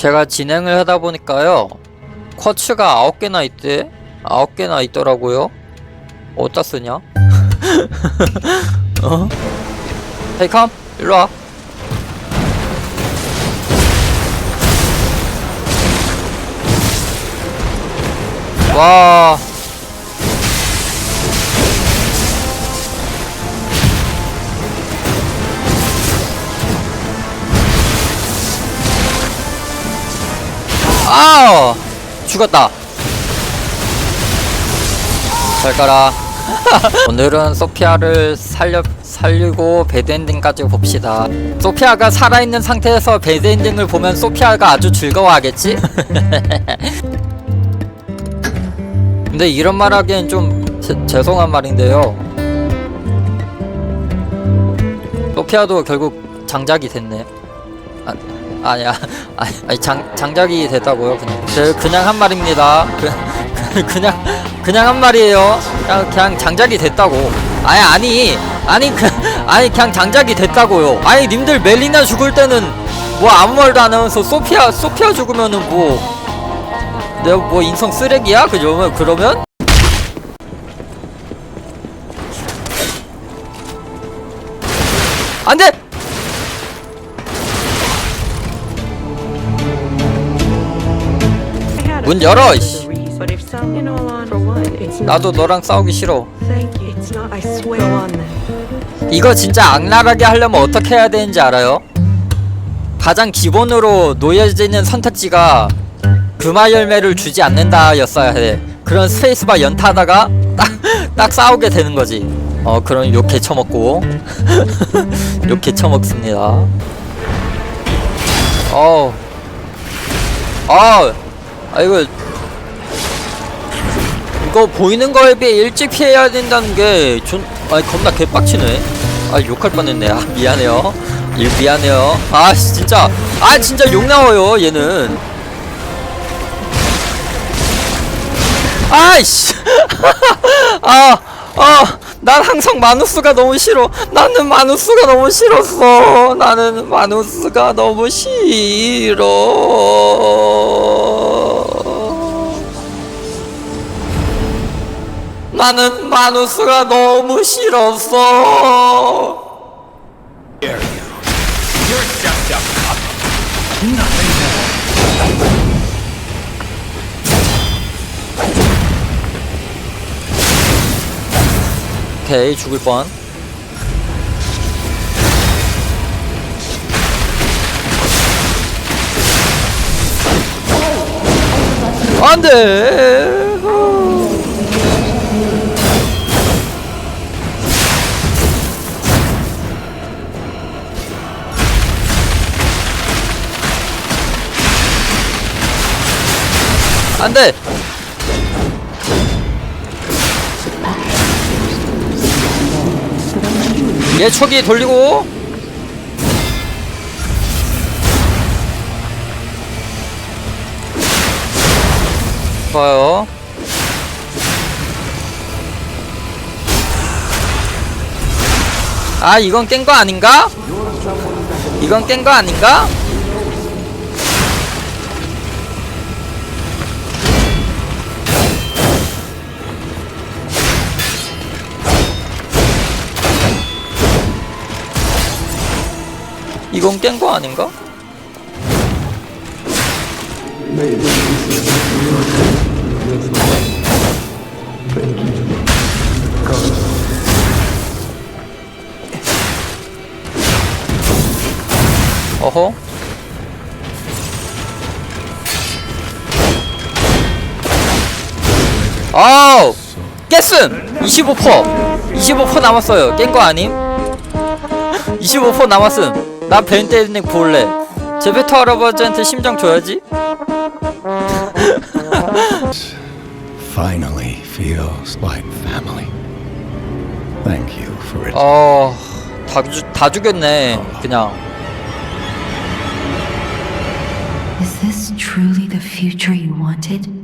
제가 진행을 하다 보니까요 쿼츠가 9개나 있대. 9개나 있더라고요. 어디다 쓰냐? 어? 헤이 컴 일로와. 와 아 죽었다. 잘 가라. 오늘은 소피아를 살려 살리고 배드엔딩까지 봅시다. 소피아가 살아있는 상태에서 배드엔딩을 보면 소피아가 아주 즐거워하겠지? 근데 이런 말 하기엔 좀 제- 죄송한 말인데요. 소피아도 결국 장작이 됐네. 아, 아니야. 아니, 장, 장작이 됐다고요 그냥. 제 그냥 한 말입니다. 그, 그, 그냥 그냥 한 말이에요. 그냥, 그냥 장작이 됐다고. 아니 아니 아니 그 아니 그냥 장작이 됐다고요. 아니 님들 멜리나 죽을 때는 뭐 아무 말도 안 하면서 소피아 소피아 죽으면은 뭐 내가 뭐 인성 쓰레기야? 그러면 그러면? 안돼 문 열어 이씨. 나도 너랑 싸우기 싫어. 이거 진짜 악랄하게 하려면 어떻게 해야 되는지 알아요? 가장 기본으로 놓여지는 선택지가 금화 열매를 주지 않는다 였어야 해 그런 스페이스바 연타하다가 딱, 딱 싸우게 되는 거지 어 그럼 욕 개쳐먹고 욕 개쳐먹습니다 어우 아, 아 이거 이거 보이는 거에 비해 일찍 피해야 된다는 게 전, 아니 겁나 개빡치네. 아 욕할 뻔했네. 아 미안해요. 일 미안해요. 아 씨, 진짜 아 진짜 욕 나와요 얘는. 아이씨. 아, 아, 난 항상 마누스가 너무 싫어. 나는 마누스가 너무 싫었어. 나는 마누스가 너무 싫어. 나는 마누스가 너무 싫었어. 오케이 죽을 뻔. 안돼. 안돼. 얘 초기 돌리고 좋아요 아 이건 깬 거 아닌가? 이건 깬 거 아닌가? 이건 깬 거 아닌가? 어허? 아우! 깼음! 25% 25% 남았어요. 깬 거 아님? 25% 남았음 나 벤테닝 볼래 제베토 할아버지한테 심장 줘야지 finally feels like family. Thank you for it. 어... 다, 죽- 다 죽였네 그냥 Is this truly the future you wanted?